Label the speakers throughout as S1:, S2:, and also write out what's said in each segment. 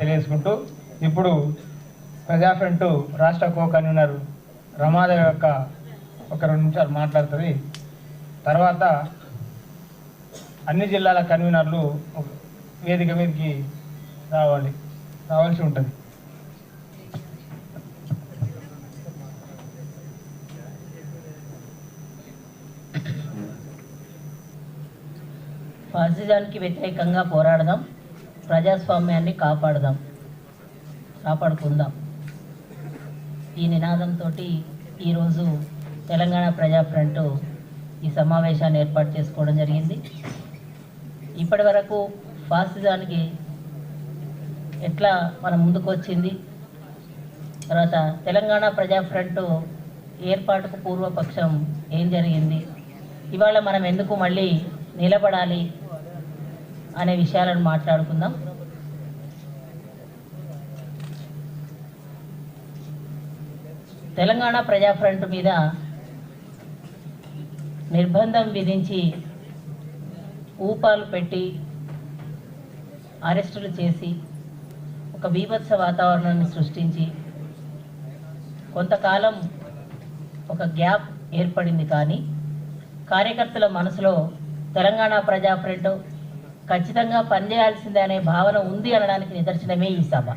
S1: తెలియజేసుకుంటూ ఇప్పుడు ప్రజా ఫ్రంట్ రాష్ట్ర కో కన్వీనర్ రమాదేవ్ యొక్క ఒక రెండు నిమిషాలు మాట్లాడుతుంది. తర్వాత అన్ని జిల్లాల కన్వీనర్లు వేదిక మీదకి రావాలి రావాల్సి ఉంటుంది.
S2: ఫాసిజానికి వ్యతిరేకంగా పోరాడదాం. ప్రజాస్వామ్యాన్ని కాపాడదాం కాపాడుకుందాం. ఈ నినాదంతో ఈరోజు తెలంగాణ ప్రజా ఫ్రంట్ ఈ సమావేశాన్ని ఏర్పాటు చేసుకోవడం జరిగింది. ఇప్పటి వరకు ఫాసిజానికి ఎట్లా మనం ముందుకు వచ్చింది? తర్వాత తెలంగాణ ప్రజా ఫ్రంట్ ఏర్పాటుకు పూర్వపక్షం ఏం జరిగింది? ఇవాళ మనం ఎందుకు మళ్ళీ నిలబడాలి? అనే విషయాలను మాట్లాడుకుందాం. తెలంగాణ ప్రజాఫ్రంట్ మీద నిర్బంధం విధించి ఊపాలు పెట్టి అరెస్టులు చేసి ఒక బీభత్స వాతావరణాన్ని సృష్టించి కొంతకాలం ఒక గ్యాప్ ఏర్పడింది కానీ కార్యకర్తల మనసులో తెలంగాణ ప్రజాఫ్రంట్ ఖచ్చితంగా పనిచేయాల్సిందే అనే భావన ఉంది అనడానికి నిదర్శనమే ఈ సభ.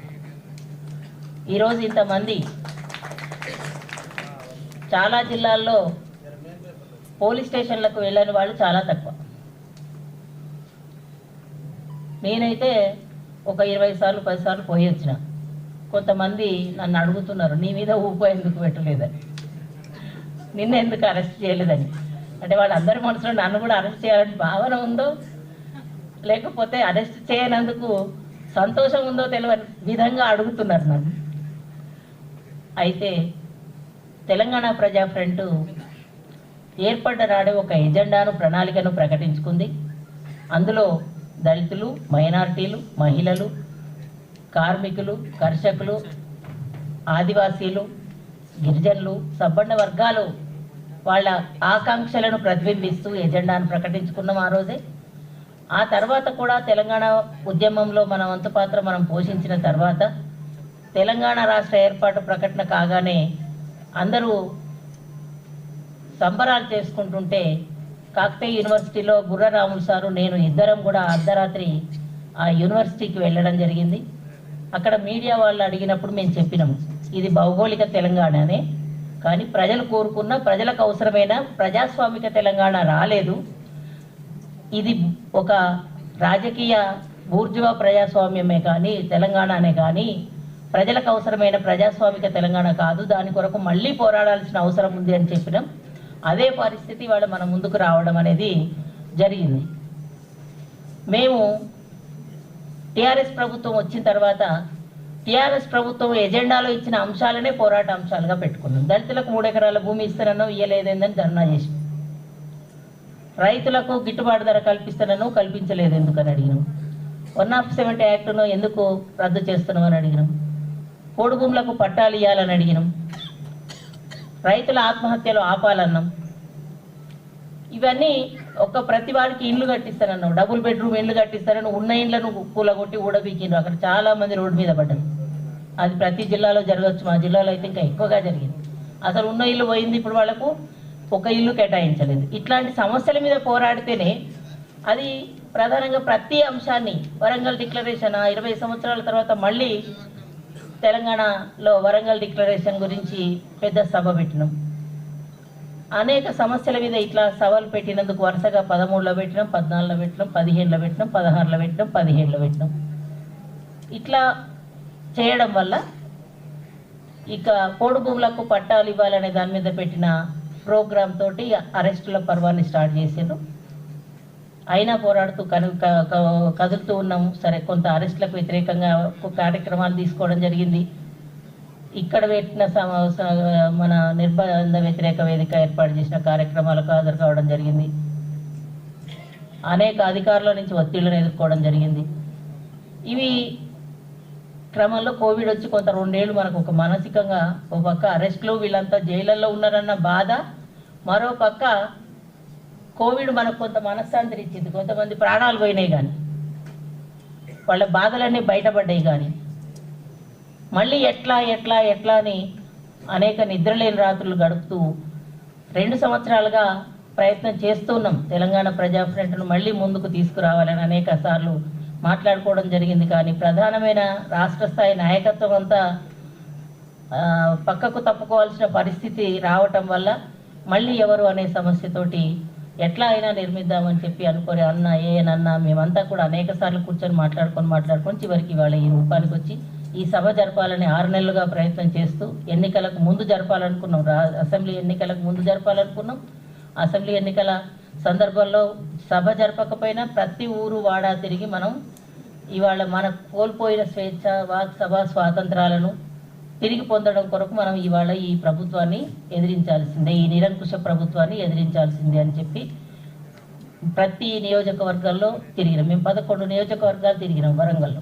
S2: ఈరోజు ఇంతమంది చాలా జిల్లాల్లో పోలీస్ స్టేషన్లకు వెళ్ళని వాళ్ళు చాలా తక్కువ. నేనైతే ఒక ఇరవై సార్లు పది సార్లు పోయి వచ్చిన. కొంతమంది నన్ను అడుగుతున్నారు నీ మీద ఊపో ఎందుకు పెట్టలేదని? నిన్న ఎందుకు అరెస్ట్ చేయలేదని? అంటే వాళ్ళందరి మనసులో నన్ను కూడా అరెస్ట్ చేయాలని భావన ఉందో లేకపోతే అరెస్ట్ చేయనందుకు సంతోషం ఉందో తెలియని విధంగా అడుగుతున్నారు నన్ను. అయితే తెలంగాణ ప్రజా ఫ్రంట్ ఏర్పడ్డ నాడే ఒక ఎజెండాను ప్రణాళికను ప్రకటించుకుంది. అందులో దళితులు మైనార్టీలు మహిళలు కార్మికులు కర్షకులు ఆదివాసీలు గిరిజనులు సబ్బండ వర్గాలు వాళ్ళ ఆకాంక్షలను ప్రతిబింబిస్తూ ఎజెండాను ప్రకటించుకున్నాం ఆ రోజే. ఆ తర్వాత కూడా తెలంగాణ ఉద్యమంలో మన వంతు పాత్ర మనం పోషించిన తర్వాత తెలంగాణ రాష్ట్ర ఏర్పాటు ప్రకటన కాగానే అందరూ సంబరాలు చేసుకుంటుంటే కాకతీయ యూనివర్సిటీలో బుర్రరాములు సారు నేను ఇద్దరం కూడా అర్ధరాత్రి ఆ యూనివర్సిటీకి వెళ్ళడం జరిగింది. అక్కడ మీడియా వాళ్ళు అడిగినప్పుడు మేము చెప్పినాము ఇది భౌగోళిక తెలంగాణనే కానీ ప్రజలు కోరుకున్న ప్రజలకు అవసరమైన ప్రజాస్వామిక తెలంగాణ రాలేదు. ఇది ఒక రాజకీయ బూర్జువా ప్రజాస్వామ్యమే కానీ తెలంగాణనే కానీ ప్రజలకు అవసరమైన ప్రజాస్వామిక తెలంగాణ కాదు. దాని కొరకు మళ్ళీ పోరాడాల్సిన అవసరం ఉంది అని చెప్పినాం. అదే పరిస్థితి వాళ్ళ మన ముందుకు రావడం అనేది జరిగింది. మేము టిఆర్ఎస్ ప్రభుత్వం వచ్చిన తర్వాత టిఆర్ఎస్ ప్రభుత్వం ఎజెండాలో ఇచ్చిన అంశాలనే పోరాట అంశాలుగా పెట్టుకున్నాం. దళితులకు మూడు ఎకరాల భూమి ఇస్తారనో ఇయ్యలేదేందని ధర్నా చేసి రైతులకు గిట్టుబాటు ధర కల్పిస్తానను కల్పించలేదు ఎందుకని అడిగినాం. వన్ ఆఫ్ సెవెంటీ యాక్ట్ను ఎందుకు రద్దు చేస్తున్నాం అని అడిగినాం. పోడు భూములకు పట్టాలు ఇవ్వాలని అడిగినాం. రైతుల ఆత్మహత్యలు ఆపాలన్నాం. ఇవన్నీ ఒక ప్రతి వాడికి ఇండ్లు కట్టిస్తానన్నావు. డబుల్ బెడ్రూమ్ ఇండ్లు కట్టిస్తానని ఉన్న ఇండ్లను కూలగొట్టి ఊడబీకిండ్రు అక్కడ చాలా మంది రోడ్డు మీద పడ్డారు. అది ప్రతి జిల్లాలో జరగచ్చు. మా జిల్లాలో అయితే ఇంకా ఎక్కువగా జరిగింది. అసలు ఉన్న ఇల్లు పోయింది ఇప్పుడు వాళ్ళకు ఒక ఇల్లు కేటాయించలేదు. ఇట్లాంటి సమస్యల మీద పోరాడితేనే అది ప్రధానంగా ప్రతి అంశాన్ని వరంగల్ డిక్లరేషన్ ఇరవై సంవత్సరాల తర్వాత మళ్ళీ తెలంగాణలో వరంగల్ డిక్లరేషన్ గురించి పెద్ద సభ పెట్టినాం. అనేక సమస్యల మీద ఇట్లా సవాలు పెట్టినందుకు వరుసగా పదమూడులో పెట్టినాం పద్నాలుగులో పెట్టినాం పదిహేనులో పెట్టినాం పదహారులో పెట్టినాం పదిహేనులో పెట్టినాం. ఇట్లా చేయడం వల్ల ఇక పోడు భూములకు పట్టాలు ఇవ్వాలనే దాని మీద పెట్టిన ప్రోగ్రామ్ తోటి అరెస్టుల పర్వాన్ని స్టార్ట్ చేశారు అయినా పోరాడుతూ కను కదులుతూ ఉన్నాము. సరే కొంత అరెస్టులకు వ్యతిరేకంగా కార్యక్రమాలు తీసుకోవడం జరిగింది. ఇక్కడ పెట్టిన సమ- మన నిర్బంధ వ్యతిరేక వేదిక ఏర్పాటు చేసిన కార్యక్రమాలకు హాజరు కావడం జరిగింది. అనేక అధికారుల నుంచి ఒత్తిళ్ళను ఎదుర్కోవడం జరిగింది. ఇవి క్రమంలో కోవిడ్ వచ్చి కొంత రెండేళ్ళు మనకు ఒక మానసికంగా ఒక పక్క అరెస్ట్లో వీళ్ళంతా జైళ్ళల్లో ఉన్నారన్న బాధ. మరో పక్క కోవిడ్ మనకు కొంత మనశ్శాంతిని ఇచ్చింది. కొంతమంది ప్రాణాలు పోయినాయి కానీ వాళ్ళ బాధలన్నీ బయటపడ్డాయి కానీ మళ్ళీ ఎట్లా ఎట్లా ఎట్లా అని అనేక నిద్రలేని రాత్రులు గడుపుతూ రెండు సంవత్సరాలుగా ప్రయత్నం చేస్తున్నాం తెలంగాణ ప్రజా ఫ్రంట్ను మళ్ళీ ముందుకు తీసుకురావాలని అనేక సార్లు మాట్లాడుకోవడం జరిగింది. కానీ ప్రధానమైన రాష్ట్ర స్థాయి నాయకత్వం అంతా పక్కకు తప్పుకోవాల్సిన పరిస్థితి రావటం వల్ల మళ్ళీ ఎవరు అనే సమస్యతోటి ఎట్లా అయినా నిర్మిద్దామని చెప్పి అనుకోరే అన్న ఏనన్నా మేమంతా కూడా అనేక సార్లు కూర్చొని మాట్లాడుకొని మాట్లాడుకొని చివరికి ఇవాళ ఈ రూపానికి వచ్చి ఈ సభ జరపాలని ఆరు నెలలుగా ప్రయత్నం చేస్తూ ఎన్నికలకు ముందు జరపాలనుకున్నాం. అసెంబ్లీ ఎన్నికలకు ముందు జరపాలనుకున్నాం. అసెంబ్లీ ఎన్నికల సందర్భంలో సభ జరపకపోయినా ప్రతి ఊరు వాడా తిరిగి మనం ఇవాళ మన కోల్పోయిన స్వేచ్ఛ వాక్ సభ స్వాతంత్రాలను తిరిగి పొందడం కొరకు మనం ఇవాళ ఈ ప్రభుత్వాన్ని ఎదిరించాల్సిందే ఈ నిరంకుశ ప్రభుత్వాన్ని ఎదిరించాల్సిందే అని చెప్పి ప్రతి నియోజకవర్గాల్లో తిరిగినాం. మేము పదకొండు నియోజకవర్గాలు తిరిగినాం వరంగల్లో.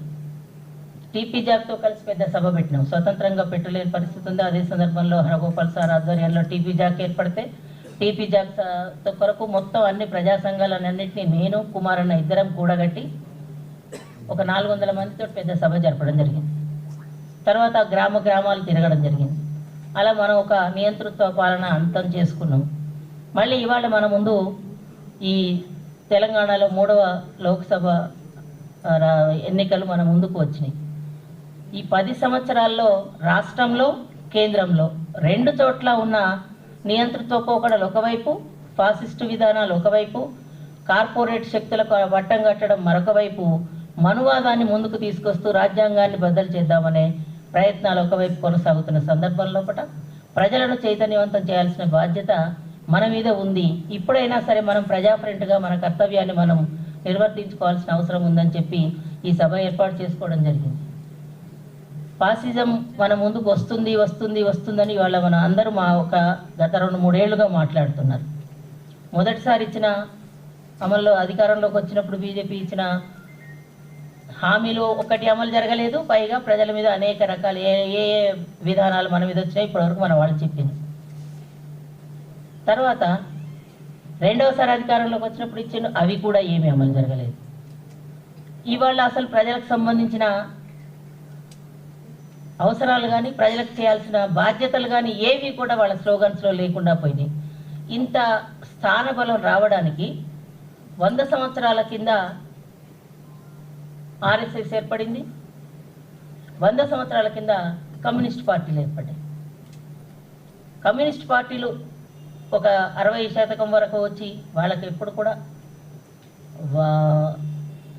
S2: టీపీ జాబ్తో కలిసి పెద్ద సభ పెట్టినాం. స్వతంత్రంగా పెట్టలేని పరిస్థితి ఉంది. అదే సందర్భంలో హరగోపాల్ సార్ ఆధ్వర్యంలో టీపీ జాక్ ఏర్పడితే టీపీ జాబ్స్ కొరకు మొత్తం అన్ని ప్రజా సంఘాలన్నింటినీ నేను కుమారన్న ఇద్దరం కూడగట్టి ఒక నాలుగు వందల మందితో పెద్ద సభ జరపడం జరిగింది. తర్వాత గ్రామ గ్రామాలు తిరగడం జరిగింది. అలా మనం ఒక నియంతృత్వ పాలన అంతం చేసుకున్నాం. మళ్ళీ ఇవాళ మన ముందు ఈ తెలంగాణలో మూడవ లోక్సభ రా- ఎన్నికలు మన ముందుకు వచ్చినాయి. ఈ పది సంవత్సరాల్లో రాష్ట్రంలో కేంద్రంలో రెండు చోట్ల ఉన్న నియంతృత్వ పోకడలు ఒకవైపు ఫాసిస్టు విధానాలు ఒకవైపు కార్పొరేట్ శక్తులకు వట్టం కట్టడం మరొక వైపు మనువాదాన్ని ముందుకు తీసుకొస్తూ రాజ్యాంగాన్ని బద్దలు చేద్దామనే ప్రయత్నాలు ఒకవైపు కొనసాగుతున్న సందర్భంలో పట ప్రజలను చైతన్యవంతం చేయాల్సిన బాధ్యత మన మీద ఉంది. ఇప్పుడైనా సరే మనం ప్రజాఫ్రెంట్గా మన కర్తవ్యాన్ని మనం నిర్వర్తించుకోవాల్సిన అవసరం ఉందని చెప్పి ఈ సభ ఏర్పాటు చేసుకోవడం జరిగింది. ఫాసిజం మన ముందుకు వస్తుంది వస్తుంది వస్తుందని ఇవాళ మన అందరూ మా ఒక గత రెండు మూడేళ్ళుగా మాట్లాడుతున్నారు. మొదటిసారి ఇచ్చిన అమల్లో అధికారంలోకి వచ్చినప్పుడు బీజేపీ ఇచ్చిన హామీలు ఒకటి అమలు జరగలేదు. పైగా ప్రజల మీద అనేక రకాల ఏ ఏ విధానాలు మన మీద వచ్చినాయి ఇప్పటివరకు మన వాళ్ళు చెప్పింది. తర్వాత రెండవసారి అధికారంలోకి వచ్చినప్పుడు ఇచ్చిన అవి కూడా ఏమీ అమలు జరగలేదు. ఇవాళ అసలు ప్రజలకు సంబంధించిన అవసరాలు కానీ ప్రజలకు చేయాల్సిన బాధ్యతలు కానీ ఏవి కూడా వాళ్ళ స్లోగన్స్లో లేకుండా పోయినాయి. ఇంత స్థానబలం రావడానికి వంద సంవత్సరాల కింద ఆర్ఎస్ఎస్ ఏర్పడింది. వంద సంవత్సరాల కింద కమ్యూనిస్ట్ పార్టీలు ఏర్పడ్డాయి. కమ్యూనిస్ట్ పార్టీలు ఒక అరవై శాతకం వరకు వచ్చి వాళ్ళకి ఎప్పుడు కూడా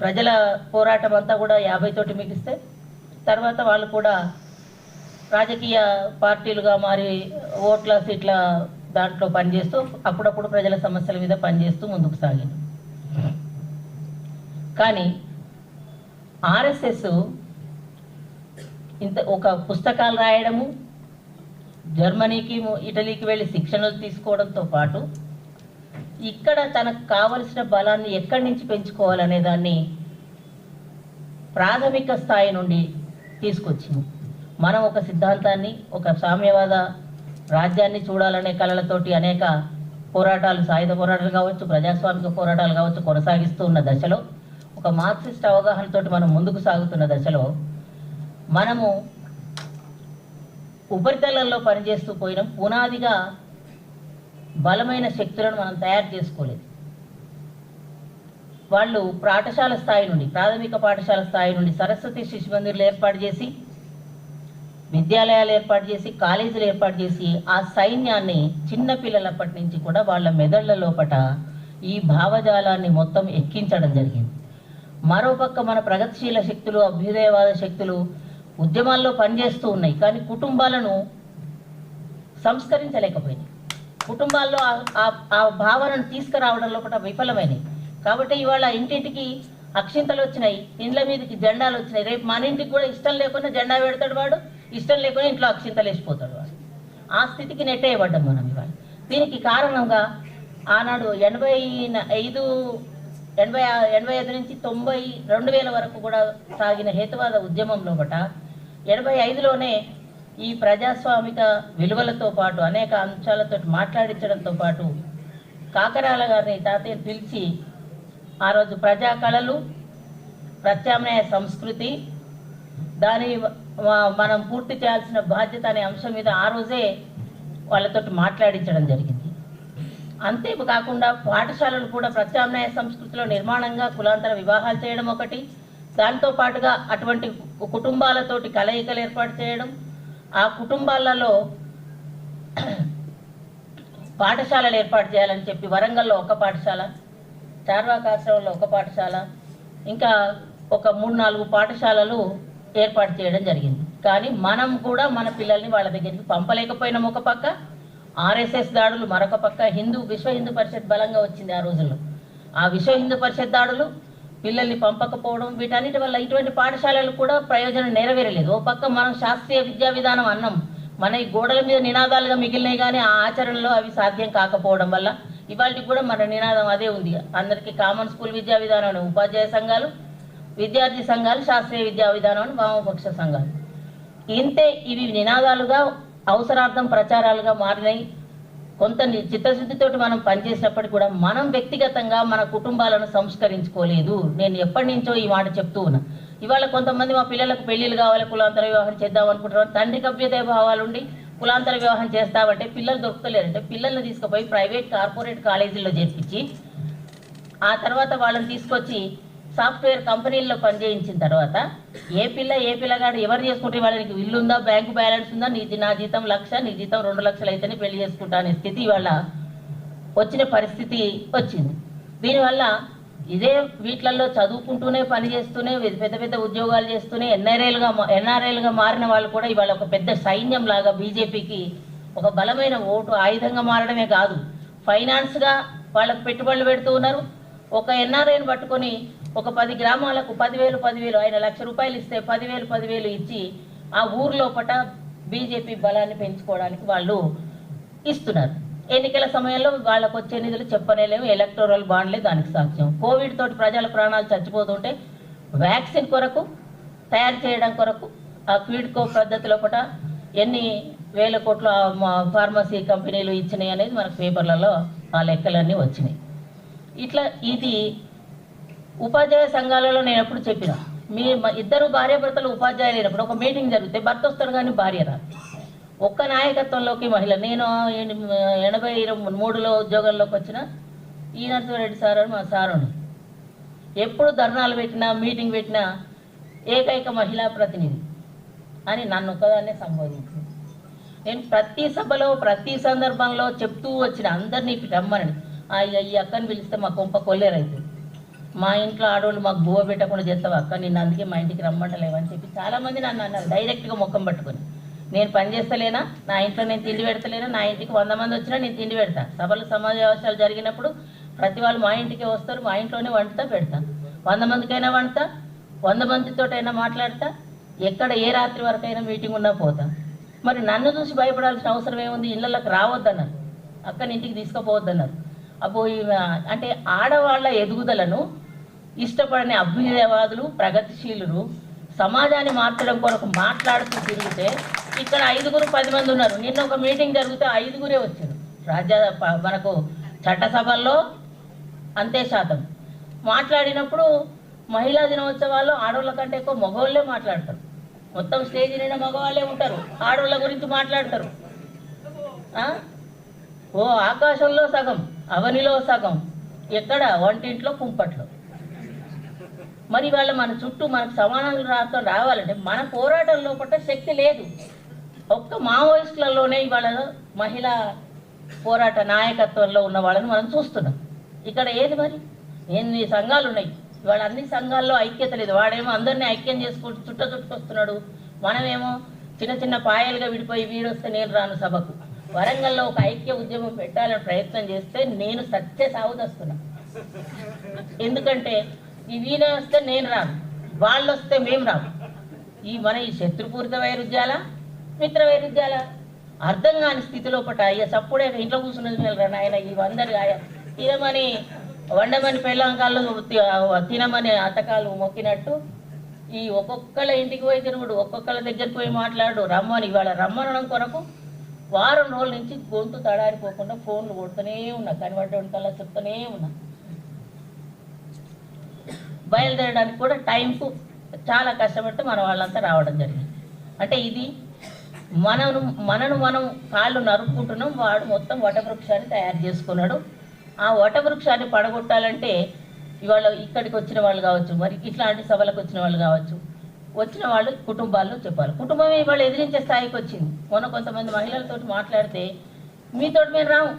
S2: ప్రజల పోరాటం అంతా కూడా యాభై తోటి మిగిస్తే తర్వాత వాళ్ళు కూడా రాజకీయ పార్టీలుగా మారి ఓట్ల సీట్ల దాంట్లో పనిచేస్తూ అప్పుడప్పుడు ప్రజల సమస్యల మీద పనిచేస్తూ ముందుకు సాగింది. కానీ ఆర్ఎస్ఎస్ ఇంత ఒక పుస్తకాలు రాయడము జర్మనీకి ఇటలీకి వెళ్ళి శిక్షణలు తీసుకోవడంతో పాటు ఇక్కడ తనకు కావలసిన బలాన్ని ఎక్కడి నుంచి పెంచుకోవాలనే దాన్ని ప్రాథమిక స్థాయి నుండి తీసుకొచ్చింది. మనం ఒక సిద్ధాంతాన్ని ఒక సామ్యవాద రాజ్యాన్ని చూడాలనే కళలతోటి అనేక పోరాటాలు సాయుధ పోరాటాలు కావచ్చు ప్రజాస్వామిక పోరాటాలు కావచ్చు కొనసాగిస్తూ ఉన్న దశలో ఒక మార్క్సిస్ట్ అవగాహనతోటి మనం ముందుకు సాగుతున్న దశలో మనము ఉపరితలంలో పనిచేస్తూ పోయినాం. పునాదిగా బలమైన శక్తులను మనం తయారు చేసుకోలేదు. వాళ్ళు పాఠశాల స్థాయి నుండి ప్రాథమిక పాఠశాల స్థాయి నుండి సరస్వతి శిశు మందిర్లు ఏర్పాటు చేసి విద్యాలయాలు ఏర్పాటు చేసి కాలేజీలు ఏర్పాటు చేసి ఆ సైన్యాన్ని చిన్న పిల్లలప్పటి నుంచి కూడా వాళ్ళ మెదళ్ళ లోపట ఈ భావజాలాన్ని మొత్తం ఎక్కించడం జరిగింది. మరోపక్క మన ప్రగతిశీల శక్తులు అభ్యుదయవాద శక్తులు ఉద్యమాల్లో పనిచేస్తూ ఉన్నాయి. కానీ కుటుంబాలను సంస్కరించలేకపోయినాయి. కుటుంబాల్లో ఆ- ఆ- ఆ భావనను తీసుకురావడం లోపల విఫలమైనవి. కాబట్టి ఇవాళ ఇంటింటికి అక్షింతలు వచ్చినాయి ఇండ్ల మీదకి జెండాలు వచ్చినాయి. రేపు మన ఇంటికి కూడా ఇష్టం లేకుండా జెండా పెడతాడు వాడు. ఇష్టం లేకుండా ఇంట్లో అక్షింతలు వేసిపోతాడు వాడు. ఆ స్థితికి నెట్టేయబడ్డాం మనం ఇవాళ. దీనికి కారణంగా ఆనాడు ఎనభై ఐదు ఎనభై ఎనభై ఐదు నుంచి తొంభై రెండు వేల వరకు కూడా సాగిన హేతువాద ఉద్యమంలో బట ఎనభై ఐదులోనే ఈ ప్రజాస్వామిక విలువలతో పాటు అనేక అంశాలతో మాట్లాడించడంతో పాటు కాకరాల గారిని తాతయ్య పిలిచి ఆ రోజు ప్రజా కళలు ప్రత్యామ్నాయ సంస్కృతి దాని మనం పూర్తి చేయాల్సిన బాధ్యత అనే అంశం మీద ఆ రోజే వాళ్ళతో మాట్లాడించడం జరిగింది. అంతే కాకుండా పాఠశాలలు కూడా ప్రత్యామ్నాయ సంస్కృతిలో నిర్మాణంగా కులాంతర వివాహాలు చేయడం ఒకటి దాంతో పాటుగా అటువంటి కుటుంబాలతోటి కలయికలు ఏర్పాటు చేయడం ఆ కుటుంబాలలో పాఠశాలలు ఏర్పాటు చేయాలని చెప్పి వరంగల్లో ఒక పాఠశాల చార్వాక ఆశ్రమంలో ఒక పాఠశాల ఇంకా ఒక మూడు నాలుగు పాఠశాలలు ఏర్పాటు చేయడం జరిగింది. కానీ మనం కూడా మన పిల్లల్ని వాళ్ళ దగ్గరికి పంపలేకపోయినాం ఒక పక్క ఆర్ఎస్ఎస్ దాడులు మరొక పక్క హిందూ విశ్వ హిందూ పరిషత్ బలంగా వచ్చింది ఆ రోజుల్లో. ఆ విశ్వ హిందూ పరిషత్ దాడులు పిల్లల్ని పంపకపోవడం వీటన్నిటి వల్ల ఇటువంటి పాఠశాలలు కూడా ప్రయోజనం నెరవేరలేదు. ఓ పక్క మనం శాస్త్రీయ విద్యా విధానం అన్నాం మన ఈ గోడల మీద నినాదాలుగా మిగిలినాయి కానీ ఆ ఆచరణలో అవి సాధ్యం కాకపోవడం వల్ల ఇవాళకి కూడా మన నినాదం అదే ఉంది. అందరికీ కామన్ స్కూల్ విద్యా విధానం ఉపాధ్యాయ సంఘాలు విద్యార్థి సంఘాలు శాస్త్రీయ విద్యా విధానం అని వామపక్ష సంఘాలు. ఇంతే ఇవి నినాదాలుగా అవసరార్థం ప్రచారాలుగా మారినాయి కొంత ని- చిత్తశుద్ధితోటి మనం పనిచేసినప్పటికీ కూడా మనం వ్యక్తిగతంగా మన కుటుంబాలను సంస్కరించుకోలేదు. నేను ఎప్పటి నుంచో ఈ మాట చెప్తూ ఉన్నా. ఇవాళ కొంతమంది మా పిల్లలకు పెళ్ళిళ్ళు కావాలి కులాంతర వివాహం చేద్దాం అనుకుంటున్నారు. తండ్రికి అభ్యుదయ భావాలు ఉండి కులాంతర వివాహం చేస్తామంటే పిల్లలు దొరకలేరంటే పిల్లల్ని తీసుకుపోయి ప్రైవేట్ కార్పొరేట్ కాలేజీల్లో చేర్పించి ఆ తర్వాత వాళ్ళని తీసుకొచ్చి సాఫ్ట్వేర్ కంపెనీల్లో పనిచేయించిన తర్వాత ఏ పిల్ల ఏ పిల్లగాడు ఎవరు చేసుకుంటే వాళ్ళకి ఇల్లు ఉందా బ్యాంకు బ్యాలెన్స్ ఉందా నీ నా జీతం లక్ష నీ జీతం రెండు లక్షలు అయితేనే పెళ్ళి చేసుకుంటా అనే స్థితి ఇవాళ వచ్చిన పరిస్థితి వచ్చింది. దీనివల్ల ఇదే వీటిలలో చదువుకుంటూనే పని చేస్తూనే పెద్ద పెద్ద ఉద్యోగాలు చేస్తూనే ఎన్ఆర్ఐలుగా ఎన్ఆర్ఐలుగా మారిన వాళ్ళు కూడా ఇవాళ ఒక పెద్ద సైన్యం లాగా బీజేపీకి ఒక బలమైన ఓటు ఆయుధంగా మారడమే కాదు. ఫైనాన్స్గా వాళ్ళకు పెట్టుబడులు పెడుతూ ఉన్నారు. ఒక ఎన్ఆర్ఐని పట్టుకొని ఒక పది గ్రామాలకు పదివేలు పదివేలు ఆయన లక్ష రూపాయలు ఇస్తే పదివేలు పదివేలు ఇచ్చి ఆ ఊర్లోపట బీజేపీ బలాన్ని పెంచుకోవడానికి వాళ్ళు ఇస్తున్నారు. ఎన్నికల సమయంలో వాళ్ళకు వచ్చే నిధులు చెప్పనేలేవు ఎలక్టోరల్ బాండ్లే దానికి సాక్ష్యం. కోవిడ్ తోటి ప్రజల ప్రాణాలు చచ్చిపోతుంటే వ్యాక్సిన్ కొరకు తయారు చేయడం కొరకు ఆ క్వీడ్కో పద్ధతిలో పట ఎన్ని వేల కోట్ల ఫార్మసీ కంపెనీలు ఇచ్చినాయి అనేది మనకు పేపర్లలో ఆ లెక్కలన్నీ వచ్చినాయి. ఇట్లా ఇది ఉపాధ్యాయ సంఘాలలో నేను ఎప్పుడు చెప్పిన మీ ఇద్దరు భార్యాభర్తలు ఉపాధ్యాయులు అయినప్పుడు ఒక మీటింగ్ జరిగితే భర్త వస్తాడు కానీ భార్య రాదు. ఒక్క నాయకత్వంలోకి మహిళ నేను ఎనభై ఇరవై మూడులో ఉద్యోగంలోకి వచ్చిన ఈ నరసింహారెడ్డి సార్ అని మా సారుని ఎప్పుడు ధర్నాలు పెట్టినా మీటింగ్ పెట్టినా ఏకైక మహిళా ప్రతినిధి అని నన్ను ఒకదాన్నే సంబోధించింది. నేను ప్రతి సభలో ప్రతి సందర్భంలో చెప్తూ వచ్చిన అందరినీ రమ్మని ఆ ఈ అక్కని పిలిస్తే మా కొంప కొల్లేరైతుంది. మా ఇంట్లో ఆడవాళ్ళు మాకు బువ్వ పెట్టకుండా చేస్తావు అక్క? నిన్ను అందుకే మా ఇంటికి రమ్మంటలేవని చెప్పి చాలామంది నన్ను అన్నారు డైరెక్ట్గా ముఖం పట్టుకొని. నేను పని చేస్తలేనా? నా ఇంట్లో నేను తిండి పెడతలేనా? నా ఇంటికి వంద మంది వచ్చినా నేను తిండి పెడతా. సభలు సమావేశాలు జరిగినప్పుడు ప్రతి వాళ్ళు మా ఇంటికే వస్తారు మా ఇంట్లోనే వండుతా పెడతా. వంద మందికైనా వండుతా వంద మందితోటైనా మాట్లాడతా. ఎక్కడ ఏ రాత్రి వరకైనా మీటింగ్ ఉన్నా పోతా. మరి నన్ను చూసి భయపడాల్సిన అవసరం ఏముంది? ఇళ్ళకి రావద్దన్నారు. అక్కని ఇంటికి తీసుకుపోవద్దన్నారు. అబ్బో అంటే ఆడవాళ్ళ ఎదుగుదలను ఇష్టపడని అభ్యుదయవాదులు ప్రగతిశీలులు సమాజాన్ని మార్చడం కొరకు మాట్లాడుతూ తిరిగితే ఇక్కడ ఐదుగురు పది మంది ఉన్నారు. నిన్న ఒక మీటింగ్ జరిగితే ఐదుగురే వచ్చారు. రాజ్య మనకు చట్టసభల్లో అంతే శాతం. మాట్లాడినప్పుడు మహిళా దినోత్సవాల్లో ఆడవాళ్ళ కంటే ఎక్కువ మగవాళ్ళే మాట్లాడతారు. మొత్తం స్టేజ్ నిండా మగవాళ్ళే ఉంటారు. ఆడవాళ్ళ గురించి మాట్లాడతారు. ఓ ఆకాశంలో సగం. అవనిలో సగం ఎక్కడ? వంటింట్లో కుంపట్లో. మరి వాళ్ళ మన చుట్టూ మనకు సమానాలు రాతో రావాలంటే మన పోరాటం లోపల శక్తి లేదు. ఒక్క మావోయిస్టులలోనే ఇవాళ మహిళా పోరాట నాయకత్వంలో ఉన్న వాళ్ళని మనం చూస్తున్నాం. ఇక్కడ ఏది మరి? ఎన్ని సంఘాలు ఉన్నాయి? ఇవాళ అన్ని సంఘాల్లో ఐక్యత లేదు. వాడేమో అందరినీ ఐక్యం చేసుకుంటూ చుట్ట చుట్టుకొస్తున్నాడు. మనమేమో చిన్న చిన్న పాయలుగా విడిపోయి వీడొస్తే నేను రాను సభకు. వరంగల్లో ఒక ఐక్య ఉద్యమం పెట్టాలని ప్రయత్నం చేస్తే నేను సత్య సాగుదస్తున్నా. ఎందుకంటే ఈ వీణ వస్తే నేను రాను వాళ్ళు వస్తే మేము రాము. ఈ మన ఈ శత్రుపూరిత వైరుధ్యాల మిత్ర వైరుధ్యాల అర్థం కాని స్థితిలో పట అయ్యా సప్పుడే ఇంట్లో కూర్చున్నది వెళ్ళరా నాయన ఈ తినమని వండమని పెళ్ళంకాళ్ళు తినమని అతకాలు మొక్కినట్టు ఈ ఒక్కొక్కళ్ళ ఇంటికి పోయి తిరుగుడు ఒక్కొక్కళ్ళ దగ్గర పోయి మాట్లాడు రమ్మని ఇవాళ రమ్మనడం కొరకు వారం రోజుల నుంచి గొంతు తడారిపోకుండా ఫోన్లు కొడుతూనే ఉన్నా కనబడ్డ కల్లా చెప్తూనే ఉన్నా. బయలుదేరడానికి కూడా టైంకు చాలా కష్టపడితే మన వాళ్ళంతా రావడం జరిగింది. అంటే ఇది మనను మనను మనం కాళ్ళు నరుక్కుంటున్నాం వాడు మొత్తం వటవృక్షాన్ని తయారు చేసుకున్నాడు. ఆ వటవృక్షాన్ని పడగొట్టాలంటే ఇవాళ ఇక్కడికి వచ్చిన వాళ్ళు కావచ్చు మరి ఇట్లాంటి సభలకు వచ్చిన వాళ్ళు కావచ్చు వచ్చిన వాళ్ళు కుటుంబాల్లో చెప్పాలి. కుటుంబం ఇవాళ ఎదిరించే స్థాయికి వచ్చింది. మొన్న కొంతమంది మహిళలతో మాట్లాడితే మీతో మేము రాము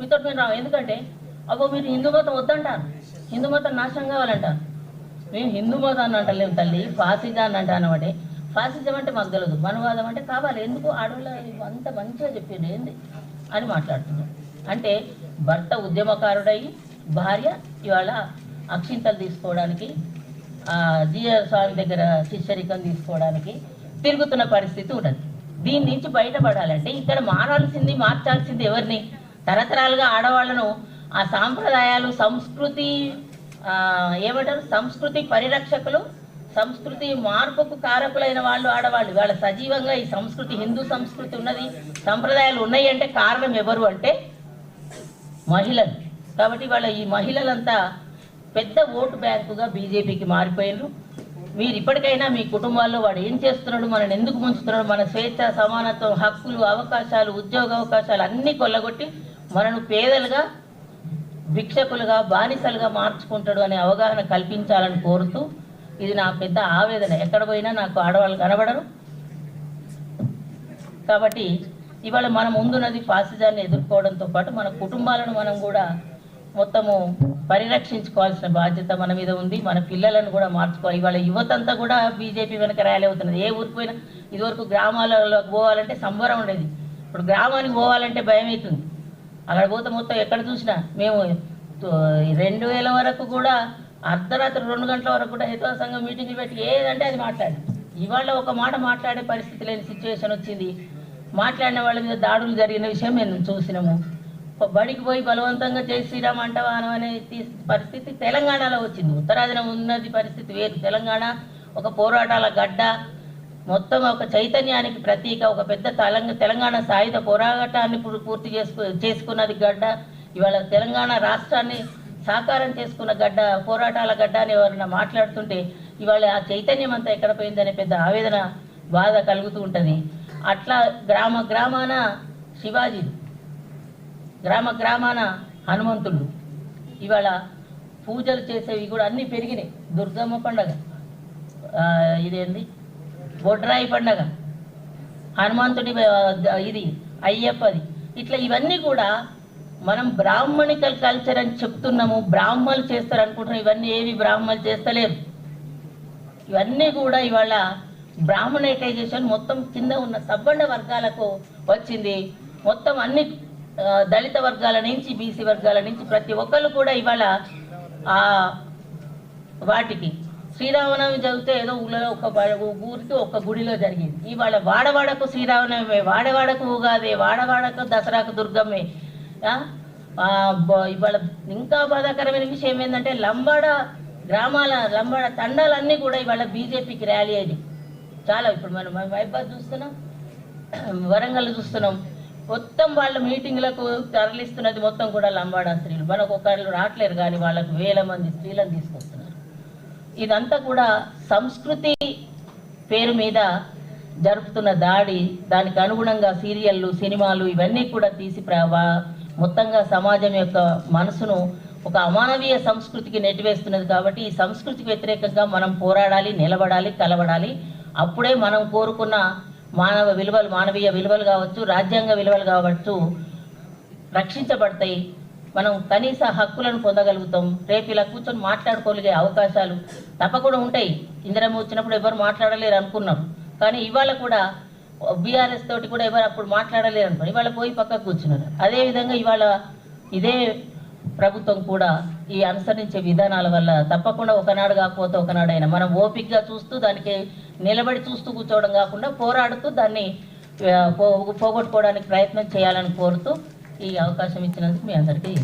S2: మీతో మేము రాము. ఎందుకంటే అబ్బో మీరు హిందూ మతం వద్దంటారు. హిందూ మతం నాశనం కావాలంటారు. మేము హిందూ మతాన్ని అంటలేము తల్లి ఫాసిజాన్ని అంటాను అంటే. ఫాసిజం అంటే మాకు తెలియదు మనవాదం అంటే కావాలి. ఎందుకు ఆడవాళ్ళ అంత మంచిగా చెప్పింది ఏంది అని మాట్లాడుతున్నాం అంటే భర్త ఉద్యమకారుడై భార్య ఇవాళ అక్షింతలు తీసుకోవడానికి ఆ స్వామి దగ్గర శిష్యరికం తీసుకోవడానికి తిరుగుతున్న పరిస్థితి ఉండదు దీని నుంచి బయటపడాలంటే ఇక్కడ మారాల్సింది మార్చాల్సింది ఎవరిని? తరతరాలుగా ఆడవాళ్ళను ఆ సాంప్రదాయాలు సంస్కృతి ఏమంటారు? సంస్కృతి పరిరక్షకులు సంస్కృతి మార్పుకు కారకులైన వాళ్ళు ఆడవాళ్ళు. వాళ్ళ సజీవంగా ఈ సంస్కృతి హిందూ సంస్కృతి ఉన్నది సంప్రదాయాలు ఉన్నాయి అంటే కారణం ఎవరు అంటే మహిళలు. కాబట్టి వాళ్ళ ఈ మహిళలంతా పెద్ద ఓటు బ్యాంకుగా బీజేపీకి మారిపోయినారు మీరు ఇప్పటికైనా మీ కుటుంబాల్లో వాడు ఏం చేస్తున్నాడు మనల్ని ఎందుకు ముంచుతున్నాడు మన స్వేచ్ఛ సమానత్వం హక్కులు అవకాశాలు ఉద్యోగ అవకాశాలు అన్నీ కొల్లగొట్టి మనను పేదలుగా భిక్షకులుగా బానిసలుగా మార్చుకుంటాడు అనే అవగాహన కల్పించాలని కోరుతూ ఇది నా పెద్ద ఆవేదన. ఎక్కడ పోయినా నాకు ఆడవాళ్ళు కనబడరు. కాబట్టి ఇవాళ మన ముందున్నది ఫాసిజాన్ని ఎదుర్కోవడంతో పాటు మన కుటుంబాలను మనం కూడా మొత్తము పరిరక్షించుకోవాల్సిన బాధ్యత మన మీద ఉంది. మన పిల్లలను కూడా మార్చుకోవాలి. ఇవాళ యువత అంతా కూడా బీజేపీ వెనక ర్యాలీ అవుతున్నది. ఏ ఊరికి పోయినా ఇదివరకు గ్రామాలలోకి పోవాలంటే సంబరం ఉండేది. ఇప్పుడు గ్రామానికి పోవాలంటే భయం అవుతుంది. అక్కడ పోతే మొత్తం ఎక్కడ చూసినా మేము రెండు వేల వరకు కూడా అర్ధరాత్రి రెండు గంటల వరకు కూడా హితవ సంఘం మీటింగ్లు పెట్టి ఏదంటే అది మాట్లాడి ఇవాళ ఒక మాట మాట్లాడే పరిస్థితి లేని సిచ్యువేషన్ వచ్చింది. మాట్లాడిన వాళ్ళ మీద దాడులు జరిగిన విషయం మేము చూసినాము. బడికి పోయి బలవంతంగా జై శ్రీరామ్ అంటవా అనే పరిస్థితి తెలంగాణలో వచ్చింది. ఉత్తరాదిన ఉన్నది పరిస్థితి వేరు. తెలంగాణ ఒక పోరాటాల గడ్డ మొత్తం ఒక చైతన్యానికి ప్రతీక ఒక పెద్ద తెలంగ తెలంగాణ సాయుధ పోరాటాన్ని పూర్- పూర్తి చేసుకు చేసుకున్నది గడ్డ. ఇవాళ తెలంగాణ రాష్ట్రాన్ని సాకారం చేసుకున్న గడ్డ పోరాటాల గడ్డ అని ఎవరైనా మాట్లాడుతుంటే ఇవాళ ఆ చైతన్యం అంతా ఎక్కడ పోయిందనే పెద్ద ఆవేదన బాధ కలుగుతూ ఉంటుంది. అట్లా గ్రామ గ్రామాన శివాజీ గ్రామ గ్రామాన హనుమంతుడు ఇవాళ పూజలు చేసేవి కూడా అన్నీ పెరిగినాయి. దుర్గమ్మ పండగ ఇదేంది? బొడ్రాయి పండగ హనుమంతుడి ఇది అయ్యప్పది. ఇట్లా ఇవన్నీ కూడా మనం బ్రాహ్మణికల్ కల్చర్ అని చెప్తున్నాము. బ్రాహ్మణులు చేస్తారు అనుకుంటున్నాం ఇవన్నీ ఏవి బ్రాహ్మణులు చేస్తలేరు. ఇవన్నీ కూడా ఇవాళ బ్రాహ్మణైటైజేషన్ మొత్తం కింద ఉన్న సబ్బండ వర్గాలకు వచ్చింది. మొత్తం అన్ని దళిత వర్గాల నుంచి బీసీ వర్గాల నుంచి ప్రతి ఒక్కరు కూడా ఇవాళ ఆ వాటికి శ్రీరామనవమి చదివితే ఏదో ఊళ్ళో ఒక ఊరికి ఒక గుడిలో జరిగింది. ఇవాళ వాడవాడకు శ్రీరామనవమి వాడవాడకు ఉగాది వాడవాడకు దసరాకు దుర్గమ్మే. ఇవాళ ఇంకా బాధాకరమైన విషయం ఏంటంటే లంబాడ గ్రామాల లంబాడ తండాలన్నీ కూడా ఇవాళ బీజేపీకి ర్యాలీ అయ్యి చాలా ఇప్పుడు మనం వైబాద్ చూస్తున్నాం వరంగల్ చూస్తున్నాం. మొత్తం వాళ్ళ మీటింగ్లకు తరలిస్తున్నది మొత్తం కూడా లంబాడ స్త్రీలు. మనకు ఒకళ్ళు రావట్లేరు కానీ వాళ్ళకు వేల మంది స్త్రీలను తీసుకొస్తున్నారు. ఇదంతా కూడా సంస్కృతి పేరు మీద జరుపుతున్న దాడి. దానికి అనుగుణంగా సీరియళ్ళు సినిమాలు ఇవన్నీ కూడా తీసి మొత్తంగా సమాజం యొక్క మనసును ఒక అమానవీయ సంస్కృతికి నెట్టివేస్తున్నది కాబట్టి ఈ సంస్కృతికి వ్యతిరేకంగా మనం పోరాడాలి నిలబడాలి కలబడాలి. అప్పుడే మనం కోరుకున్న మానవ విలువలు మానవీయ విలువలు కావచ్చు రాజ్యాంగ విలువలు కావచ్చు రక్షించబడతాయి. మనం కనీస హక్కులను పొందగలుగుతాం. రేపు ఇలా కూర్చొని మాట్లాడుకోగలిగే అవకాశాలు తప్పకుండా ఉంటాయి. ఇందిరమ్మ వచ్చినప్పుడు ఎవరు మాట్లాడలేరు అనుకున్నాం. కానీ ఇవాళ కూడా బీఆర్ఎస్ తోటి కూడా ఎవరు అప్పుడు మాట్లాడలేరు అనుకున్నారు ఇవాళ పోయి పక్కకు కూర్చున్నారు. అదేవిధంగా ఇవాళ ఇదే ప్రభుత్వం కూడా ఈ అనుసరించే విధానాల వల్ల తప్పకుండా ఒకనాడు కాకపోతే ఒకనాడైనా మనం ఓపికగా చూస్తూ దానికి నిలబడి చూస్తూ కూర్చోవడం కాకుండా పోరాడుతూ దాన్ని పోగొట్టుకోవడానికి ప్రయత్నం చేయాలని కోరుతూ ఈ అవకాశం ఇచ్చినందుకు మీ అందరికీ